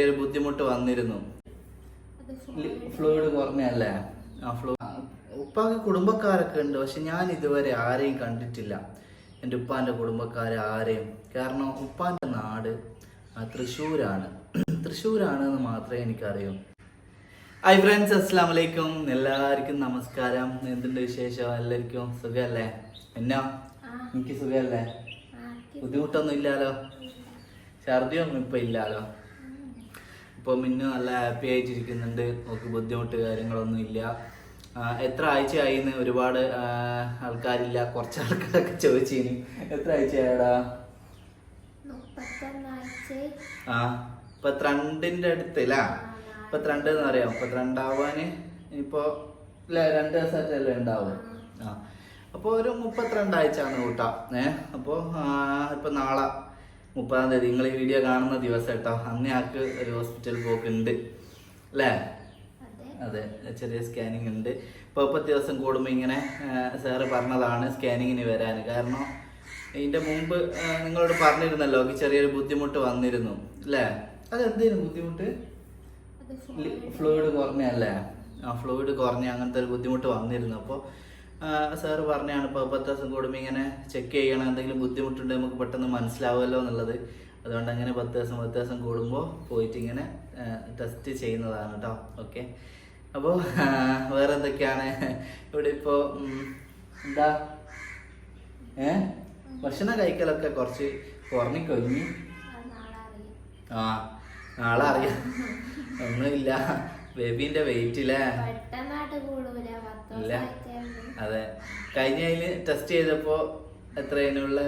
ചെറിയൊരു ബുദ്ധിമുട്ട് വന്നിരുന്നു. ഫ്ലൂയിഡ് കുറഞ്ഞല്ലേ ആ ഫ്ലൂ ഉപ്പാക്ക് കുടുംബക്കാരൊക്കെ ഉണ്ട്. പക്ഷെ ഞാൻ ഇതുവരെ ആരെയും കണ്ടിട്ടില്ല. എന്റെ ഉപ്പാന്റെ കുടുംബക്കാരെ ആരെയും. കാരണം ഉപ്പാന്റെ നാട് തൃശ്ശൂരാണ് തൃശ്ശൂരാണ്. എന്ന് മാത്രമേ എനിക്കറിയൂ. ഹായ് ഫ്രണ്ട്സ് അസ്സാം വലൈക്കും എല്ലാവർക്കും നമസ്കാരം. എന്തുണ്ട് വിശേഷം? എല്ലാവർക്കും സുഖമല്ലേ? എന്നാ? എനിക്ക് സുഖമല്ലേ? ബുദ്ധിമുട്ടൊന്നും ഇല്ലാലോ? ഛർദിയൊന്നും ഇപ്പം ഇല്ലാലോ? ഇപ്പൊ മിന്നു നല്ല ഹാപ്പി ആയിട്ടിരിക്കുന്നുണ്ട്. നമുക്ക് ബുദ്ധിമുട്ട് കാര്യങ്ങളൊന്നും ഇല്ല. എത്ര ആഴ്ചയായിന്ന് ഒരുപാട് ആ, ആൾക്കാരില്ല. കുറച്ച് ആൾക്കാരൊക്കെ ചോദിച്ചിനി എത്ര ആഴ്ചയായടാ? ആ പന്ത്രണ്ടിന്റെ അടുത്തല്ല പന്ത്രണ്ട് എന്ന് പറയാം. പന്ത്രണ്ടാവാന് ഇനിയിപ്പോ ഇല്ല രണ്ട് ദിവസമായിട്ടല്ലേ ഉണ്ടാവും ആ. അപ്പോൾ ഒരു മുപ്പത്തിരണ്ടാഴ്ച ആണ് കൂട്ടാം. ഏഹ് അപ്പോൾ ഇപ്പൊ നാളെ മുപ്പതാം തീയതി നിങ്ങൾ ഈ വീഡിയോ കാണുന്ന ദിവസം കേട്ടോ അന്ന് ആൾക്ക് ഒരു ഹോസ്പിറ്റലിൽ പോക്കുണ്ട്. അല്ലേ? അതെ ചെറിയ സ്കാനിങ് ഉണ്ട്. ഇപ്പോൾ പത്ത് ദിവസം കൂടുമ്പോൾ ഇങ്ങനെ സാറ് പറഞ്ഞതാണ് സ്കാനിങ്ങിന് വരാൻ. കാരണം ഇതിന്റെ മുമ്പ് നിങ്ങളോട് പറഞ്ഞിരുന്നല്ലോ ചെറിയൊരു ബുദ്ധിമുട്ട് വന്നിരുന്നു. അല്ലേ? അതെന്തേലും ബുദ്ധിമുട്ട്? ഫ്ലൂയിഡ് കുറഞ്ഞല്ലേ ആ ഫ്ലൂയിഡ് കുറഞ്ഞ അങ്ങനത്തെ ഒരു ബുദ്ധിമുട്ട് വന്നിരുന്നു. അപ്പോൾ സാറ് പറഞ്ഞാണ് ഇപ്പോൾ പത്ത് ദിവസം കൂടുമ്പോൾ ഇങ്ങനെ ചെക്ക് ചെയ്യണം എന്തെങ്കിലും ബുദ്ധിമുട്ടുണ്ടെങ്കിൽ നമുക്ക് പെട്ടെന്ന് മനസ്സിലാവുമല്ലോ എന്നുള്ളത്. അതുകൊണ്ട് അങ്ങനെ പത്ത് ദിവസം പത്ത് ദിവസം കൂടുമ്പോൾ പോയിട്ട് ഇങ്ങനെ ടെസ്റ്റ് ചെയ്യുന്നതാണ് കേട്ടോ ഓക്കെ അപ്പോൾ വേറെ എന്തൊക്കെയാണ്? ഇവിടെ ഇപ്പോൾ എന്താ? ഏ? ഭക്ഷണം കഴിക്കലൊക്കെ കുറച്ച് കുറഞ്ഞിക്കൊഞ്ഞി ആ നാളെ അറിയാം. ഒന്നുമില്ല. ബേബീന്റെ വെയിറ്റ് ഇല്ലേ. ഇല്ല. അതെ. കഴിഞ്ഞ അതിൽ ടെസ്റ്റ് ചെയ്തപ്പോ എത്ര അതിനുള്ള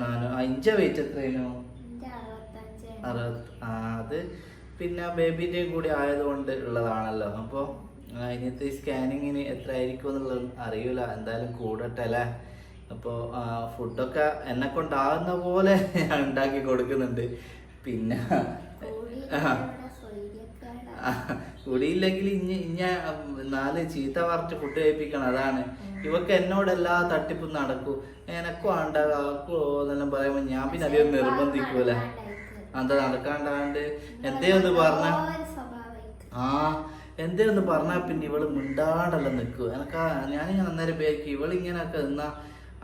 നാനോ അഞ്ച വെയിറ്റ് എത്രയാണോ അറുപത്തി ആ അത് പിന്നെ ബേബിന്റെ കൂടി ആയതുകൊണ്ട് ഉള്ളതാണല്ലോ. അപ്പോൾ അതിനകത്ത് സ്കാനിങ്ങിന് എത്ര ആയിരിക്കും എന്നുള്ളത് അറിയൂല. എന്തായാലും കൂടട്ടെ അല്ലേ? അപ്പോൾ ഫുഡൊക്കെ എന്നെ കൊണ്ടാകുന്ന പോലെ ഞാൻ ഉണ്ടാക്കി കൊടുക്കുന്നുണ്ട്. പിന്നെ കുടിയില്ലെങ്കിൽ ഇഞ്ഞ ഇഞ്ഞ നാല് ചീത്ത പറഞ്ഞ് ഫുഡ് കഴിപ്പിക്കണം അതാണ്. ഇവക്ക് എന്നോട് എല്ലാ തട്ടിപ്പും നടക്കൂ. എനക്കും ആണ്ടാക്കോ എന്നെല്ലാം പറയുമ്പോ ഞാൻ പിന്നെ അധികം നിർബന്ധിക്കൂല. എന്താ നടക്കാണ്ടാണ്ട്? എന്തേ ഒന്ന് പറഞ്ഞ? ആ എന്തേ ഒന്ന് പറഞ്ഞാ പിന്നെ ഇവൾ മിണ്ടാണ്ടല്ല നിൽക്കൂ എനക്കാ ഞാനിങ്ങനെ അന്നേരം പേക്ക് ഇവൾ ഇങ്ങനെയൊക്കെ നിന്നാ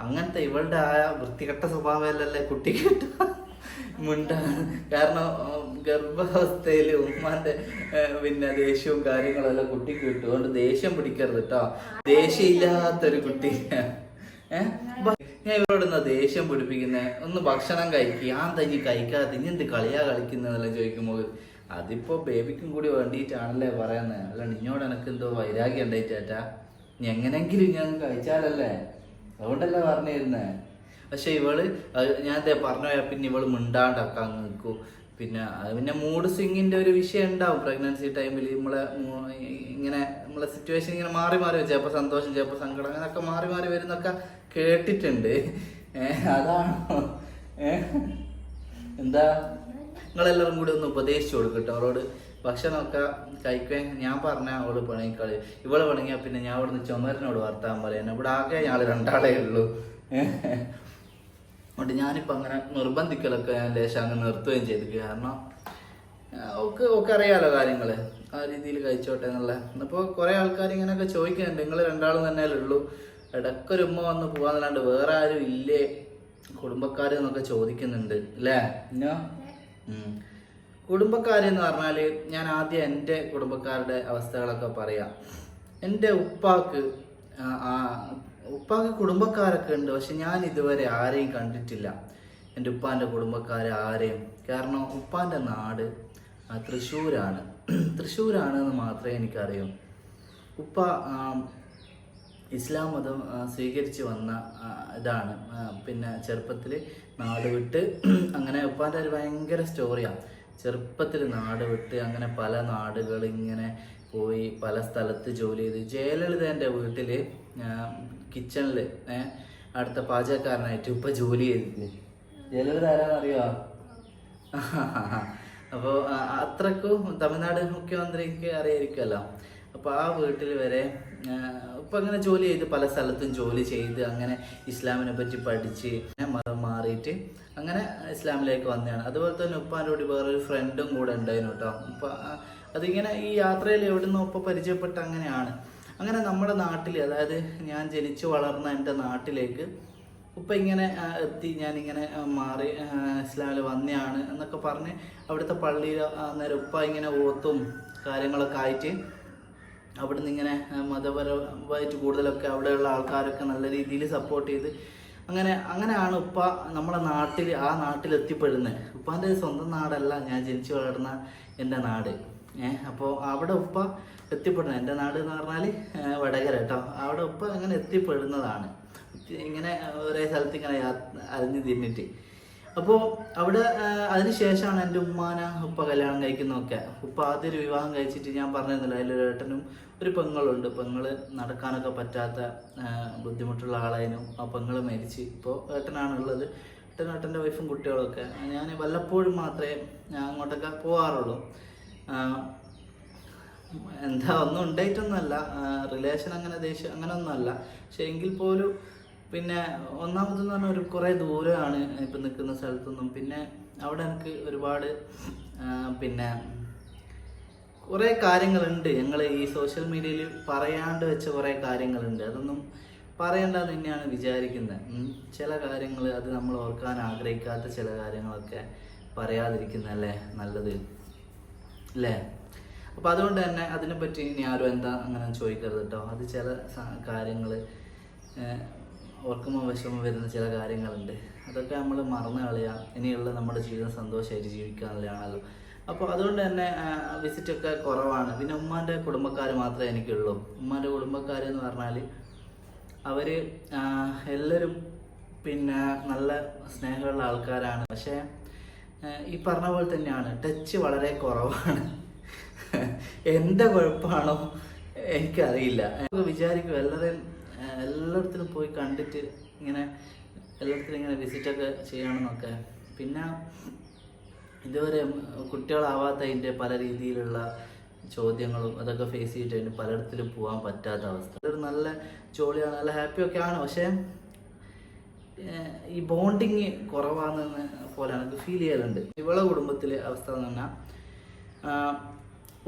അങ്ങനത്തെ ഇവളുടെ ആ വൃത്തികെട്ട സ്വഭാവമല്ലല്ലേ കുട്ടിക്ക് കിട്ടുക? മിണ്ടാ. കാരണം ഗർഭാവസ്ഥയിൽ ഉമ്മാന്റെ പിന്നെ ദേഷ്യവും കാര്യങ്ങളും എല്ലാം കുട്ടിക്ക് കിട്ടും. അതുകൊണ്ട് ദേഷ്യം പിടിക്കരുത് കേട്ടോ ദേഷ്യമില്ലാത്തൊരു കുട്ടി. ഏഹ് ഞാൻ ഇവരോട് എന്നാ ദേഷ്യം പിടിപ്പിക്കുന്നേ? ഒന്ന് ഭക്ഷണം കഴിക്കുക ആ തന്നെ കഴിക്കാതെ ഇനി എന്ത് കളിയാ കളിക്കുന്നതെല്ലാം ചോദിക്കുമ്പോൾ അതിപ്പോ ബേബിക്കും കൂടി വേണ്ടിയിട്ടാണല്ലേ പറയുന്നത് അല്ലാണ്ട് നിന്നോട് എനക്ക് എന്തോ വൈരാഗ്യം ഇനി എങ്ങനെങ്കിലും ഞാൻ കഴിച്ചാലല്ലേ? അതുകൊണ്ടല്ലേ പറഞ്ഞിരുന്നേ. പക്ഷെ ഇവൾ ഞാൻ പറഞ്ഞു പോയാൽ പിന്നെ ഇവൾ മിണ്ടാണ്ടാക്കാൻ നിൽക്കും. പിന്നെ പിന്നെ മൂഡ് സ്വിങ്ങിന്റെ ഒരു വിഷയം ഉണ്ടാവും പ്രഗ്നൻസി ടൈമിൽ നമ്മളെ ഇങ്ങനെ നമ്മളെ സിറ്റുവേഷൻ ഇങ്ങനെ മാറി മാറി വരും. ചിലപ്പോൾ സന്തോഷം ചിലപ്പോൾ സങ്കടം അങ്ങനെയൊക്കെ മാറി മാറി വരുന്നൊക്കെ കേട്ടിട്ടുണ്ട്. അതാണ്. എന്താ? നിങ്ങളെല്ലാവരും കൂടി ഒന്ന് ഉപദേശിച്ചു കൊടുക്കട്ടെ അവളോട് ഭക്ഷണമൊക്കെ കഴിക്കാൻ ഞാൻ പറഞ്ഞ അവൾ പണിക്കാൾ. ഇവൾ പണിങ്ങിയാ പിന്നെ ഞാൻ ഇവിടുന്ന് ചുമരനോട് വർത്താൻ പറയാൻ ഇവിടെ ആകെ ഞങ്ങൾ രണ്ടാളേ ഉള്ളൂ. അതുകൊണ്ട് ഞാനിപ്പോൾ അങ്ങനെ നിർബന്ധിക്കലൊക്കെ ഞാൻ ലേശം അങ്ങ് നിർത്തുകയും ചെയ്തു. കാരണം ഒക്കെ ഒക്കെ അറിയാലോ കാര്യങ്ങൾ ആ രീതിയിൽ കഴിച്ചോട്ടെ എന്നുള്ള. ഇന്നിപ്പോൾ കുറേ ആൾക്കാർ ഇങ്ങനെയൊക്കെ ചോദിക്കുന്നുണ്ട്. നിങ്ങൾ രണ്ടാളും തന്നെ ഉള്ളൂ ഇടയ്ക്കൊരു ഉമ്മ വന്ന് പോകാന്നല്ലാണ്ട് വേറെ ആരും ഇല്ലേ? കുടുംബക്കാർ എന്നൊക്കെ ചോദിക്കുന്നുണ്ട്. അല്ലേ ഉം. കുടുംബക്കാരെന്ന് പറഞ്ഞാൽ ഞാൻ ആദ്യം എന്റെ കുടുംബക്കാരുടെ അവസ്ഥകളൊക്കെ പറയാം. എന്റെ ഉപ്പാക്ക് ഉപ്പാക്ക് കുടുംബക്കാരൊക്കെ ഉണ്ട് പക്ഷെ ഞാൻ ഇതുവരെ ആരെയും കണ്ടിട്ടില്ല. എന്റെ ഉപ്പാന്റെ കുടുംബക്കാരെ ആരെയും. കാരണം ഉപ്പാന്റെ നാട് തൃശ്ശൂരാണ് തൃശ്ശൂരാണ്. എന്ന് മാത്രമേ എനിക്കറിയൂ. ഉപ്പ ഇസ്ലാം മതം സ്വീകരിച്ച് വന്ന ഇതാണ്. പിന്നെ ചെറുപ്പത്തിൽ നാട് വിട്ട് അങ്ങനെ ഉപ്പാന്റെ ഒരു ഭയങ്കര സ്റ്റോറിയാണ് ചെറുപ്പത്തിൽ നാട് വിട്ട് അങ്ങനെ പല നാടുകൾ ഇങ്ങനെ പോയി പല സ്ഥലത്ത് ജോലി ചെയ്ത്. ജയലളിതേന്റെ വീട്ടിൽ കിച്ചണിൽ അടുത്ത പാചകക്കാരനായിട്ട് ഉപ്പ ജോലി ചെയ്തില്ലേ ജയലളിത ആരാന്നറിയോ അപ്പോൾ അത്രക്കും തമിഴ്നാട് മുഖ്യമന്ത്രിക്ക് അറിയായിരിക്കുമല്ലോ അപ്പോൾ ആ വീട്ടിൽ വരെ ഇപ്പം അങ്ങനെ ജോലി ചെയ്ത് പല സ്ഥലത്തും ജോലി ചെയ്ത് അങ്ങനെ ഇസ്ലാമിനെ പറ്റി പഠിച്ച് മതം മാറിയിട്ട് അങ്ങനെ ഇസ്ലാമിലേക്ക് വന്നതാണ്. അതുപോലെ തന്നെ ഉപ്പാന്റെ കൂടി വേറൊരു ഫ്രണ്ടും കൂടെ ഉണ്ടായിരുന്നു കേട്ടോ. അപ്പം അതിങ്ങനെ ഈ യാത്രയിൽ എവിടുന്നോ ഉപ്പ പരിചയപ്പെട്ട അങ്ങനെയാണ്. അങ്ങനെ നമ്മുടെ നാട്ടിൽ അതായത് ഞാൻ ജനിച്ചു വളർന്ന എന്റെ നാട്ടിലേക്ക് ഉപ്പ ഇങ്ങനെ എത്തി ഞാനിങ്ങനെ മാറി ഇസ്ലാമിൽ വന്നെയാണ് എന്നൊക്കെ പറഞ്ഞ് അവിടുത്തെ പള്ളിയിൽ അന്നേരം ഉപ്പ ഇങ്ങനെ ഓത്തും കാര്യങ്ങളൊക്കെ ആയിട്ട് അവിടുന്ന് ഇങ്ങനെ മതപരമായിട്ട് കൂടുതലൊക്കെ അവിടെയുള്ള ആൾക്കാരൊക്കെ നല്ല രീതിയിൽ സപ്പോർട്ട് ചെയ്ത് അങ്ങനെ അങ്ങനെയാണ് ഉപ്പ നമ്മുടെ നാട്ടിൽ ആ നാട്ടിൽ എത്തിപ്പെടുന്നത് ഉപ്പാന്റെ സ്വന്തം നാടല്ല ഞാൻ ജനിച്ചു വളർന്ന എന്റെ നാട്. അപ്പോൾ അവിടെ ഉപ്പ എത്തിപ്പെടുന്നത് എന്റെ നാട് എന്ന് പറഞ്ഞാൽ വടകര കേട്ടോ. അവിടെ ഉപ്പ അങ്ങനെ എത്തിപ്പെടുന്നതാണ്. ഇങ്ങനെ ഒരേ സ്ഥലത്ത് ഇങ്ങനെ യാ- തിന്നിട്ട്. അപ്പോൾ അവിടെ അതിന് ശേഷമാണ് എന്റെ ഉമ്മാന ഉപ്പ കല്യാണം കഴിക്കുന്നതൊക്കെ. ഉപ്പ ആദ്യം ഒരു വിവാഹം കഴിച്ചിട്ട് ഞാൻ പറഞ്ഞിരുന്നില്ല അതിലൊരു ഏട്ടനും ഒരു പെങ്ങളുണ്ട്. പെങ്ങൾ നടക്കാനൊക്കെ പറ്റാത്ത ബുദ്ധിമുട്ടുള്ള ആളായിരുന്നു. ആ പെങ്ങൾ മരിച്ച്. ഇപ്പോൾ ഏട്ടനാണുള്ളത്. ഏട്ടനും ഏട്ടന്റെ വൈഫും കുട്ടികളൊക്കെ. ഞാൻ വല്ലപ്പോഴും മാത്രമേ അങ്ങോട്ടൊക്കെ പോകാറുള്ളൂ എന്താ ഒന്നും ഉണ്ടായിട്ടൊന്നുമല്ല. റിലേഷൻ അങ്ങനെ ദേഷ്യം അങ്ങനെ ഒന്നുമല്ല പക്ഷെ എങ്കിൽ പോലും പിന്നെ ഒന്നാമതെന്ന് പറഞ്ഞാൽ ഒരു കുറേ ദൂരമാണ് ഇപ്പം നിൽക്കുന്ന സ്ഥലത്തൊന്നും. പിന്നെ അവിടെ എനിക്ക് ഒരുപാട് പിന്നെ കുറേ കാര്യങ്ങളുണ്ട്. ഞങ്ങൾ ഈ സോഷ്യൽ മീഡിയയിൽ പറയാണ്ട് വെച്ച കുറേ കാര്യങ്ങളുണ്ട്. അതൊന്നും പറയണ്ടെന്ന് തന്നെയാണ് വിചാരിക്കുന്നത്. ചില കാര്യങ്ങൾ അത് നമ്മൾ ഓർക്കാൻ ആഗ്രഹിക്കാത്ത ചില കാര്യങ്ങളൊക്കെ പറയാതിരിക്കുന്നതല്ലേ നല്ലത്? അല്ലേ അപ്പോൾ അതുകൊണ്ട് തന്നെ അതിനെപ്പറ്റി ഇനി ആരും എന്താ അങ്ങനെ ചോദിക്കരുത് കേട്ടോ അത് ചില കാര്യങ്ങൾ ഓർക്കുമ്പോൾ വിഷമം വരുന്ന ചില കാര്യങ്ങളുണ്ട്. അതൊക്കെ നമ്മൾ മറന്നു കളയുക ഇനിയുള്ള നമ്മുടെ ജീവിതം സന്തോഷമായിട്ട് ജീവിക്കാനുള്ളതാണല്ലോ അപ്പോൾ അതുകൊണ്ട് തന്നെ വിസിറ്റ് ഒക്കെ കുറവാണ്. പിന്നെ ഉമ്മാന്റെ കുടുംബക്കാർ മാത്രമേ എനിക്കുള്ളൂ. ഉമ്മാന്റെ കുടുംബക്കാർ എന്ന് പറഞ്ഞാൽ അവർ എല്ലാവരും പിന്നെ നല്ല സ്നേഹമുള്ള ആൾക്കാരാണ്. പക്ഷേ ഈ പറഞ്ഞ പോലെ തന്നെയാണ്. ടച്ച് വളരെ കുറവാണ്. എന്താ കുഴപ്പമാണോ എനിക്കറിയില്ല. വിചാരിക്കും എല്ലാവരെയും എല്ലായിടത്തിലും പോയി കണ്ടിട്ട് ഇങ്ങനെ എല്ലായിടത്തിലും ഇങ്ങനെ വിസിറ്റൊക്കെ ചെയ്യണമെന്നൊക്കെ. പിന്നെ ഇതുവരെ കുട്ടികളാവാത്തതിന്റെ പല രീതിയിലുള്ള ചോദ്യങ്ങളും അതൊക്കെ ഫേസ് ചെയ്തിട്ട് പലയിടത്തിലും പോകാൻ പറ്റാത്ത അവസ്ഥ. അതൊരു നല്ല ജോളിയാണ് നല്ല ഹാപ്പി ഒക്കെ ആണ്. പക്ഷേ ഈ ബോണ്ടിങ് കുറവാണെന്ന് പോലെ എനിക്ക് ഫീൽ ചെയ്യലുണ്ട്. ഇവളെ കുടുംബത്തിലെ അവസ്ഥ എന്ന് പറഞ്ഞാൽ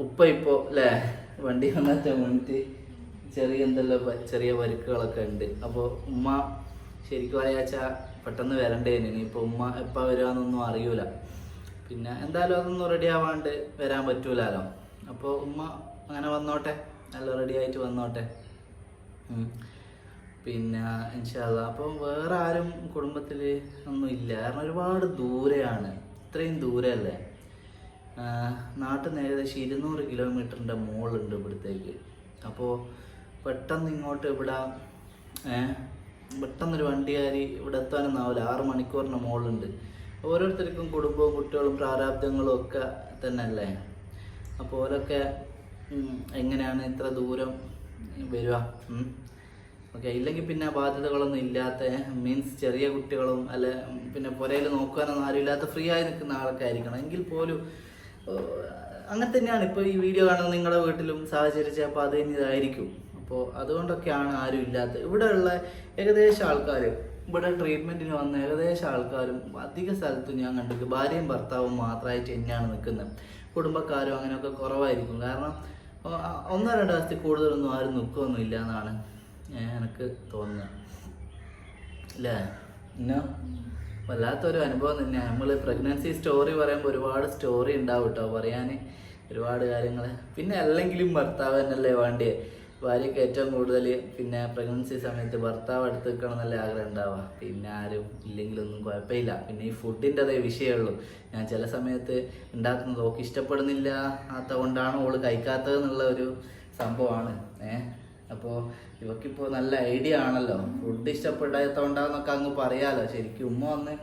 ഉപ്പ ഇപ്പോൾ അല്ലേ വണ്ടി വന്നാൽ മുന്നിട്ട് ചെറിയ എന്തെല്ലാം ചെറിയ വരുക്കുകളൊക്കെ ഉണ്ട്. അപ്പോൾ ഉമ്മ ശരിക്കും പറയാച്ചാൽ പെട്ടെന്ന് വരണ്ടേന് ഇനിയിപ്പോൾ ഉമ്മ എപ്പോൾ വരുവാന്നൊന്നും അറിയൂല. പിന്നെ എന്തായാലും അതൊന്നും റെഡി ആവാണ്ട് വരാൻ പറ്റൂലല്ലോ അപ്പോൾ ഉമ്മ അങ്ങനെ വന്നോട്ടെ. നല്ല റെഡി ആയിട്ട് വന്നോട്ടെ. പിന്നെ ഇൻഷാല്ല അപ്പം വേറെ ആരും കുടുംബത്തിൽ ഒന്നും ഇല്ല. കാരണം ഒരുപാട് ദൂരെയാണ്. ഇത്രയും ദൂരമല്ലേ നാട്ടിൽ നിന്ന് ഏകദേശം ഇരുന്നൂറ് കിലോമീറ്ററിന്റെ മുകളിലുണ്ട് ഇവിടത്തേക്ക്. അപ്പോൾ പെട്ടെന്ന് ഇങ്ങോട്ട് ഇവിടെ പെട്ടെന്നൊരു വണ്ടിയാരി ഇവിടെ എത്താനൊന്നും ആവില്ല ആറ് മണിക്കൂറിന് മുകളിലുണ്ട് ഓരോരുത്തർക്കും കുടുംബവും കുട്ടികളും പ്രാരാബ്ദങ്ങളും ഒക്കെ തന്നെ അല്ലേ അപ്പോൾ ഓരൊക്കെ എങ്ങനെയാണ് ഇത്ര ദൂരം വരിക? ഓക്കെ ഇല്ലെങ്കിൽ പിന്നെ ബാധ്യതകളൊന്നും ഇല്ലാത്ത മീൻസ് ചെറിയ കുട്ടികളും അല്ല പിന്നെ പുരയിൽ നോക്കാനൊന്നും ആരുമില്ലാത്ത ഫ്രീ ആയി നിൽക്കുന്ന ആളൊക്കെ ആയിരിക്കണം എങ്കിൽ പോലും അങ്ങനെ തന്നെയാണ് ഇപ്പോൾ ഈ വീഡിയോ കാണുന്നത് നിങ്ങളുടെ വീട്ടിലും സാഹചര്യം ചിലപ്പോൾ അത് ഇതായിരിക്കും. അപ്പോൾ അതുകൊണ്ടൊക്കെയാണ് ആരും ഇല്ലാത്തത് ഇവിടെയുള്ള ഏകദേശം ആൾക്കാർ ഇവിടെ ട്രീറ്റ്മെന്റിന് വന്ന ഏകദേശം ആൾക്കാരും അധിക സ്ഥലത്തും ഞാൻ കണ്ടിട്ട് ഭാര്യയും ഭർത്താവും മാത്രമായിട്ട് തന്നെയാണ് നിൽക്കുന്നത്. കുടുംബക്കാരും അങ്ങനെയൊക്കെ കുറവായിരിക്കും. കാരണം ഒന്നോ രണ്ടോ ദിവസത്തിൽ കൂടുതലൊന്നും ആരും നിൽക്കുകയൊന്നും ഇല്ല എന്നാണ് എനിക്ക് തോന്നുന്നത് അല്ലേ പിന്നെ വല്ലാത്തൊരു അനുഭവം തന്നെയാണ് നമ്മൾ പ്രഗ്നൻസി സ്റ്റോറി പറയുമ്പോൾ ഒരുപാട് സ്റ്റോറി ഉണ്ടാവും കേട്ടോ പറയാൻ ഒരുപാട് കാര്യങ്ങൾ പിന്നെ അല്ലെങ്കിലും ഭർത്താവ് തന്നെയല്ലേ വേണ്ടിയേ. ഭാര്യയ്ക്ക് ഏറ്റവും കൂടുതൽ പിന്നെ പ്രഗ്നൻസി സമയത്ത് ഭർത്താവ് അടുത്ത് നിൽക്കണം എന്നല്ലേ ആഗ്രഹം ഉണ്ടാവുക പിന്നെ ആരും ഇല്ലെങ്കിലൊന്നും കുഴപ്പമില്ല. പിന്നെ ഈ ഫുഡിന്റെ അതേ വിഷയമുള്ളൂ ഞാൻ ചില സമയത്ത് ഉണ്ടാക്കുന്നത് ഓക്ക് ഇഷ്ടപ്പെടുന്നില്ല. അതുകൊണ്ടാണ് ഓൾ കഴിക്കാത്തത് എന്നുള്ള ഒരു സംഭവമാണ് ഏഹ് അപ്പോൾ ഇവക്കിപ്പോൾ നല്ല ഐഡിയ ആണല്ലോ. ഫുഡ് ഇഷ്ടപ്പെടാത്തതുകൊണ്ടാന്നൊക്കെ അങ്ങ് പറയാലോ. ശരിക്കും ഉമ്മ വന്ന്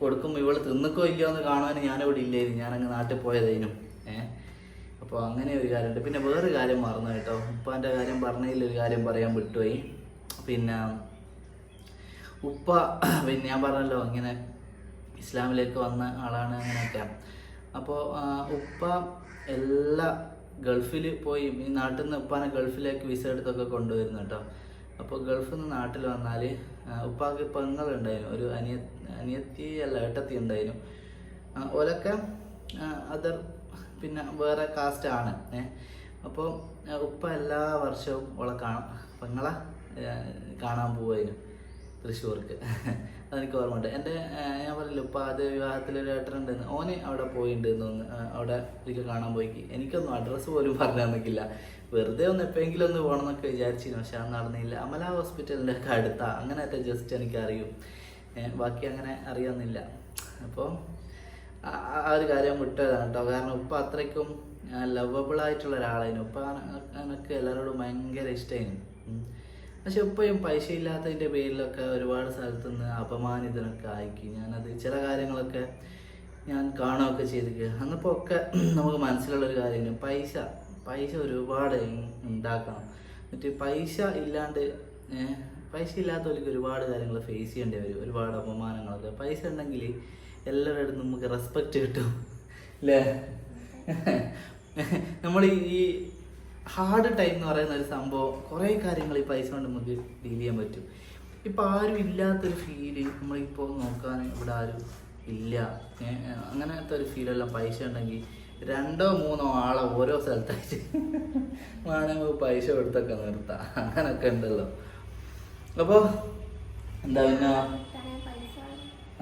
കൊടുക്കുമ്പോൾ ഇവൾ തിന്നിക്കോ ഇല്ലയോ എന്ന് കാണാൻ ഞാനിവിടെ ഇല്ലായിരുന്നു ഞാനങ്ങ് നാട്ടിൽ പോയതേനും. ഏഹ് അപ്പോൾ അങ്ങനെ ഒരു കാര്യമുണ്ട്. പിന്നെ വേറൊരു കാര്യം മറന്നു കേട്ടോ. ഉപ്പാന്റെ കാര്യം പറഞ്ഞതിൽ ഒരു കാര്യം പറയാൻ വിട്ടുപോയി. പിന്നെ ഉപ്പ പിന്നെ ഞാൻ പറഞ്ഞല്ലോ ഇങ്ങനെ ഇസ്ലാമിലേക്ക് വന്ന ആളാണ് അങ്ങനെയൊക്കെ. അപ്പോൾ ഉപ്പ എല്ലാ ഗൾഫിൽ പോയി ഈ നാട്ടിൽ നിന്ന് ഉപ്പാനെ ഗൾഫിലേക്ക് വിസ എടുത്തൊക്കെ കൊണ്ടുവരുന്നു കേട്ടോ അപ്പോൾ ഗൾഫിൽ നിന്ന് നാട്ടിൽ വന്നാൽ ഉപ്പാക്ക് പെങ്ങളുണ്ടായിരുന്നു. ഒരു അനിയ അനിയത്തി അല്ല ഏട്ടത്തി ഉണ്ടായിരുന്നു. ഓലൊക്കെ അതർ പിന്നെ വേറെ കാസ്റ്റ് ആണ്. ഏഹ് അപ്പോൾ ഉപ്പ എല്ലാ വർഷവും ഓളെ കാണാം പെങ്ങളെ കാണാൻ പോവായിരുന്നു തൃശ്ശൂർക്ക്. അതെനിക്ക് ഓർമ്മയുണ്ട്. എന്റെ ഞാൻ പറഞ്ഞില്ല ഇപ്പം ആദ്യ വിവാഹത്തിലൊരു ഏട്ടനുണ്ടെന്ന് ഓന് അവിടെ പോയിട്ടുണ്ട് തോന്നുന്നു അവിടെ ഒരിക്കൽ കാണാൻ പോയി എനിക്കൊന്നും അഡ്രസ്സ് പോലും പറഞ്ഞു വെറുതെ ഒന്ന് എപ്പോഴെങ്കിലും ഒന്ന് പോകണം എന്നൊക്കെ വിചാരിച്ചിരുന്നു. പക്ഷെ അത് നടന്നില്ല. അമല ഹോസ്പിറ്റലിന്റെ ഒക്കെ അടുത്താ. അങ്ങനത്തെ ജസ്റ്റ് എനിക്ക് അറിയും ബാക്കി അങ്ങനെ അറിയാമെന്നില്ല അപ്പോൾ ആ ഒരു കാര്യം വിട്ടതാണ് കേട്ടോ. കാരണം ഉപ്പ അത്രയ്ക്കും ലവബിൾ ആയിട്ടുള്ള ഒരാളായിരുന്നു. ഉപ്പ എനിക്ക് എല്ലാവരോടും ഭയങ്കര ഇഷ്ടമായിരുന്നു പക്ഷെ ഇപ്പോഴും പൈസ ഇല്ലാത്തതിന്റെ പേരിലൊക്കെ ഒരുപാട് സ്ഥലത്തു നിന്ന് അപമാനിതനൊക്കെ ആയിക്കി. ഞാനത് ചില കാര്യങ്ങളൊക്കെ ഞാൻ കാണുകയൊക്കെ ചെയ്തിരിക്കുക അന്നപ്പോൾ ഒക്കെ നമുക്ക് മനസ്സിലുള്ളൊരു കാര്യമാണ് പൈസ പൈസ ഒരുപാട് ഉണ്ടാക്കണം. എന്നിട്ട് പൈസ ഇല്ലാണ്ട് പൈസ ഇല്ലാത്തവർക്ക് ഒരുപാട് കാര്യങ്ങൾ ഫേസ് ചെയ്യേണ്ടി വരും. ഒരുപാട് അപമാനങ്ങളൊക്കെ. പൈസ ഉണ്ടെങ്കിൽ എല്ലാവരുടെ നമുക്ക് റെസ്പെക്റ്റ് കിട്ടും. അല്ലേ നമ്മൾ ഈ ഹാർഡ് ടൈം എന്ന് പറയുന്ന ഒരു സംഭവം കുറേ കാര്യങ്ങൾ ഈ പൈസ കൊണ്ട് നമുക്ക് ഡീൽ ചെയ്യാൻ പറ്റും. ഇപ്പം ആരും ഇല്ലാത്തൊരു ഫീൽ നമ്മളിപ്പോൾ നോക്കാൻ ഇവിടെ ആരും ഇല്ല. അങ്ങനത്തെ ഒരു ഫീലെല്ലാം പൈസ ഉണ്ടെങ്കിൽ രണ്ടോ മൂന്നോ ആളെ ഓരോ സ്ഥലത്തായിട്ട് വേണമെങ്കിൽ പൈസ കൊടുത്തൊക്കെ നിർത്താം. അങ്ങനൊക്കെ ഉണ്ടല്ലോ. അപ്പോൾ എന്താ പിന്നെ?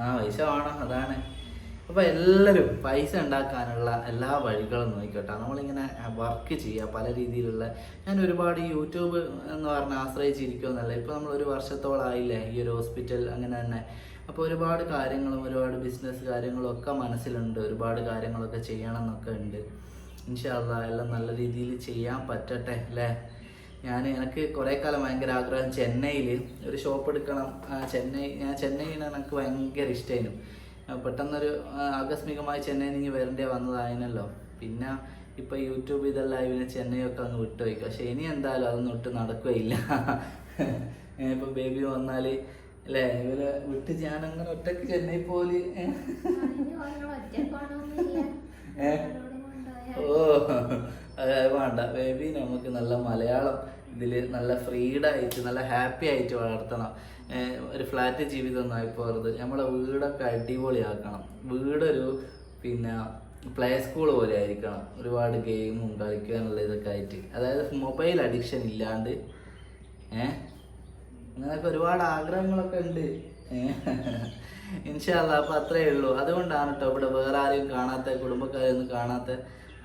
ആ പൈസ വേണം. അതാണ്. അപ്പോൾ എല്ലാവരും പൈസ ഉണ്ടാക്കാനുള്ള എല്ലാ വഴികളും നോക്കിക്കോട്ടെ. നമ്മളിങ്ങനെ വർക്ക് ചെയ്യുക പല രീതിയിലുള്ള ഞാൻ ഒരുപാട് യൂട്യൂബ് എന്ന് പറഞ്ഞ ആശ്രയിച്ചിരിക്കുമെന്നല്ല ഇപ്പോൾ നമ്മൾ ഒരു വർഷത്തോളായില്ലേ ഈ ഒരു ഹോസ്പിറ്റൽ അങ്ങനെ തന്നെ. അപ്പോൾ ഒരുപാട് കാര്യങ്ങളും ഒരുപാട് ബിസിനസ് കാര്യങ്ങളും ഒക്കെ മനസ്സിലുണ്ട്. ഒരുപാട് കാര്യങ്ങളൊക്കെ ചെയ്യണം എന്നൊക്കെ ഉണ്ട്. ഇൻഷാല്ല എല്ലാം നല്ല രീതിയിൽ ചെയ്യാൻ പറ്റട്ടെ അല്ലേ? ഞാൻ എനിക്ക് കുറേ കാലം ഭയങ്കര ആഗ്രഹം ചെന്നൈയിൽ ഒരു ഷോപ്പ് എടുക്കണം. ചെന്നൈ ഞാൻ ചെന്നൈയാണ് എനിക്ക് ഭയങ്കര ഇഷ്ടമായിരുന്നു പെട്ടെന്നൊരു ആകസ്മികമായി ചെന്നൈയിൽ നിന്ന് വരേണ്ടി വന്നതായിരുന്നല്ലോ പിന്നെ ഇപ്പം യൂട്യൂബ് ഇതെല്ലാം ഇവന് ചെന്നൈയൊക്കെ അങ്ങ് വിട്ടുപോയി പക്ഷെ ഇനി എന്തായാലും അതൊന്നും ഒട്ടും നടക്കുകയില്ല. ഇപ്പം ബേബി വന്നാൽ അല്ലേ? ഇവരെ വിട്ട് ഞാൻ അങ്ങനെ ഒറ്റയ്ക്ക് ചെന്നൈ പോലെ? ഓ അത് വേണ്ട. ബേബി നമുക്ക് നല്ല മലയാളം ഇതിൽ നല്ല ഫ്രീഡായിട്ട് നല്ല ഹാപ്പി ആയിട്ട് വളർത്തണം. ഒരു ഫ്ലാറ്റ് ജീവിതം ഒന്നായി പോകരുത്. നമ്മളെ വീടൊക്കെ അടിപൊളിയാക്കണം. വീടൊരു പിന്നെ പ്ലേ സ്കൂൾ പോലെ ആയിരിക്കണം. ഒരുപാട് ഗെയിമും കളിക്കാനുള്ള ഇതൊക്കെ ആയിട്ട്. അതായത് മൊബൈൽ അഡിക്ഷൻ ഇല്ലാണ്ട്. ഏഹ് അങ്ങനെയൊക്കെ ഒരുപാട് ആഗ്രഹങ്ങളൊക്കെ ഉണ്ട്. ഇൻഷാല്ല അപ്പൊ അത്രേ ഉള്ളൂ. അതുകൊണ്ടാണ് കേട്ടോ ഇവിടെ വേറെ ആരെയും കാണാത്ത കുടുംബക്കാരെയൊന്നും കാണാത്ത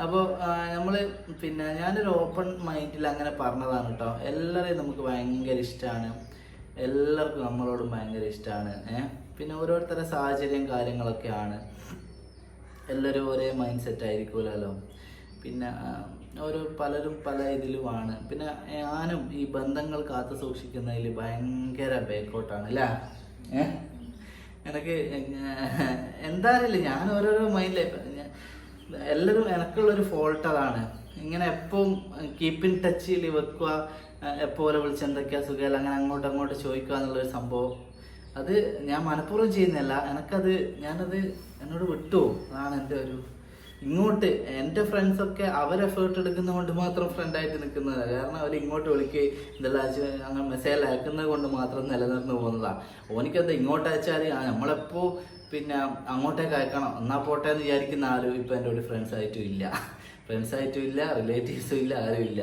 അപ്പോൾ നമ്മൾ പിന്നെ ഞാനൊരു ഓപ്പൺ മൈൻഡിൽ അങ്ങനെ പറഞ്ഞതാണ് കേട്ടോ എല്ലാവരെയും നമുക്ക് ഭയങ്കര ഇഷ്ടമാണ് എല്ലാവർക്കും നമ്മളോടും ഭയങ്കര ഇഷ്ടമാണ് ഏഹ് പിന്നെ ഓരോരുത്തരുടെ സാഹചര്യം കാര്യങ്ങളൊക്കെയാണ്. എല്ലാവരും ഒരേ മൈൻഡ് സെറ്റ് ആയിരിക്കുമല്ലോ പിന്നെ ഓരോ പലരും പല ഇതിലുമാണ്. പിന്നെ ഞാനും ഈ ബന്ധങ്ങൾ കാത്തു സൂക്ഷിക്കുന്നതിൽ ഭയങ്കര ബേക്കോട്ടാണ് അല്ലേ ഏഹ് എനിക്ക് എന്താ അറിയില്ല. ഞാൻ ഓരോരോ മൈൻഡിലെ എല്ലാവരും എനിക്കുള്ളൊരു ഫോൾട്ട് അതാണ്. ഇങ്ങനെ എപ്പോഴും കീപ്പ് ഇൻ ടച്ചിൽ വെക്കുക എപ്പോലെ വിളിച്ച് എന്തൊക്കെയാ സുഖമല്ല അങ്ങനെ അങ്ങോട്ട് അങ്ങോട്ട് ചോദിക്കുക എന്നുള്ളൊരു സംഭവം. അത് ഞാൻ മനഃപൂർവം ചെയ്യുന്നില്ല എനിക്കത് ഞാനത് എന്നോട് വിട്ടു അതാണ് എന്റെ ഒരു ഇങ്ങോട്ട് എന്റെ ഫ്രണ്ട്സൊക്കെ അവർ എഫേർട്ട് എടുക്കുന്നത് കൊണ്ട് മാത്രം ഫ്രണ്ടായിട്ട് നിൽക്കുന്നതാണ് കാരണം അവർ ഇങ്ങോട്ട് വിളിക്കുകയും ഇതെല്ലാം അങ്ങനെ മെസ്സേജ് അയക്കുന്നത് കൊണ്ട് മാത്രം നിലനിർന്ന് പോകുന്നതാണ് ഓനിക്കത് ഇങ്ങോട്ട് അയച്ചാൽ നമ്മളെപ്പോൾ പിന്നെ അങ്ങോട്ടേക്ക് അയക്കണം. എന്നാ പോട്ടെ എന്ന് വിചാരിക്കുന്ന ആരും ഇപ്പം എന്റെ കൂടെ ഫ്രണ്ട്സ് ആയിട്ടും ഇല്ല. ഫ്രണ്ട്സ് ആയിട്ടും ഇല്ല റിലേറ്റീവ്സും ഇല്ല ആരും ഇല്ല.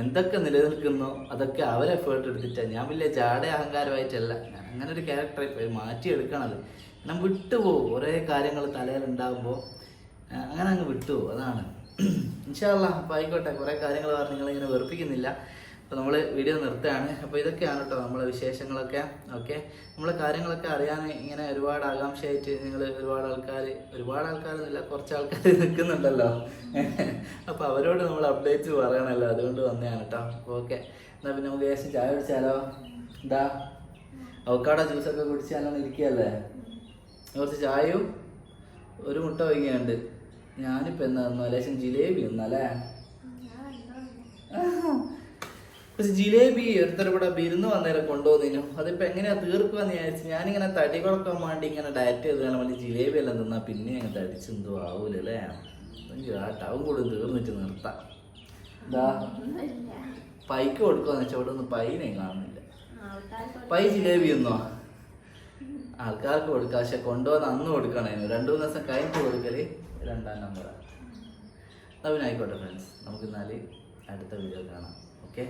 എന്തൊക്കെ നിലനിൽക്കുന്നോ അതൊക്കെ അവരെ എഫേർട്ട് എടുത്തിട്ടാണ് ഞാൻ വലിയ ജാട അഹങ്കാരമായിട്ടല്ല. ഞാൻ അങ്ങനെ ഒരു ക്യാരക്ടറെ മാറ്റിയെടുക്കണത്. ഞാൻ വിട്ടുപോകും കുറേ കാര്യങ്ങൾ തലയിൽ തലയിലുണ്ടാകുമ്പോൾ അങ്ങനെ അങ്ങ് വിട്ടുപോകും അതാണ്. ഇൻഷാല്ല അപ്പോൾ ആയിക്കോട്ടെ. കുറേ കാര്യങ്ങൾ പറഞ്ഞ് നിങ്ങളിങ്ങനെ വെറുപ്പിക്കുന്നില്ല. അപ്പോൾ നമ്മൾ വീഡിയോ നിർത്തുകയാണ്. അപ്പോൾ ഇതൊക്കെയാണ് കേട്ടോ നമ്മളെ വിശേഷങ്ങളൊക്കെ. ഓക്കെ നമ്മളെ കാര്യങ്ങളൊക്കെ അറിയാൻ ഇങ്ങനെ ഒരുപാട് ആകാംക്ഷയായിട്ട് നിങ്ങൾ ഒരുപാട് ആൾക്കാർ ഒരുപാട് ആൾക്കാരൊന്നുമില്ല കുറച്ച് ആൾക്കാർ നിൽക്കുന്നുണ്ടല്ലോ. അപ്പോൾ അവരോട് നമ്മൾ അപ്ഡേറ്റ്സ് പറയണമല്ലോ അതുകൊണ്ട് വന്നതാണ് കേട്ടോ അപ്പോൾ ഓക്കെ എന്നാൽ പിന്നെ നമുക്ക് ശേഷം ചായ കുടിച്ചാലോ? എന്താ? അവക്കാട ജ്യൂസൊക്കെ കുടിച്ചാലോ ഇരിക്കുകയല്ലേ? കുറച്ച് ചായയും ഒരു മുട്ട വൈകിയുണ്ട് ഞാനിപ്പോൾ എന്താ ലേശം ജിലേബി ഒന്നല്ലേ പക്ഷെ ജിലേബി ഒരുത്തർ ഇവിടെ വിരുന്ന് വന്നേരം കൊണ്ടുപോകുന്നതിനും അതിപ്പോ എങ്ങനെയാ തീർക്കുമെന്ന് വിചാരിച്ചു ഞാനിങ്ങനെ തടി കുറയ്ക്കാൻ വേണ്ടി ഇങ്ങനെ ഡയറ്റ് ചെയ്താണ് വേണ്ടി ജിലേബി എല്ലാം തിന്നാ പിന്നെ അങ്ങ് തടിച്ചെന്തോ ആവൂലല്ലേ ആ ടവും കൂടി തീർന്നിട്ട് നിർത്താം. എന്താ പൈക്ക് കൊടുക്കുവാന്ന് വെച്ചാൽ ഇവിടെ ഒന്നും പൈനെ കാണുന്നില്ല. പൈ ജിലേബി ഒന്നോ ആൾക്കാർക്ക് കൊടുക്കാം പക്ഷെ കൊണ്ടുവന്ന് അന്ന് കൊടുക്കണേനു രണ്ടു മൂന്ന് ദിവസം കഴിഞ്ഞിട്ട് കൊടുക്കൽ രണ്ടാം നമ്പറാണ് അതിനായിക്കോട്ടെ ഫ്രണ്ട്സ് നമുക്ക് എന്നാൽ അടുത്ത വീഡിയോ കാണാം. ഓക്കെ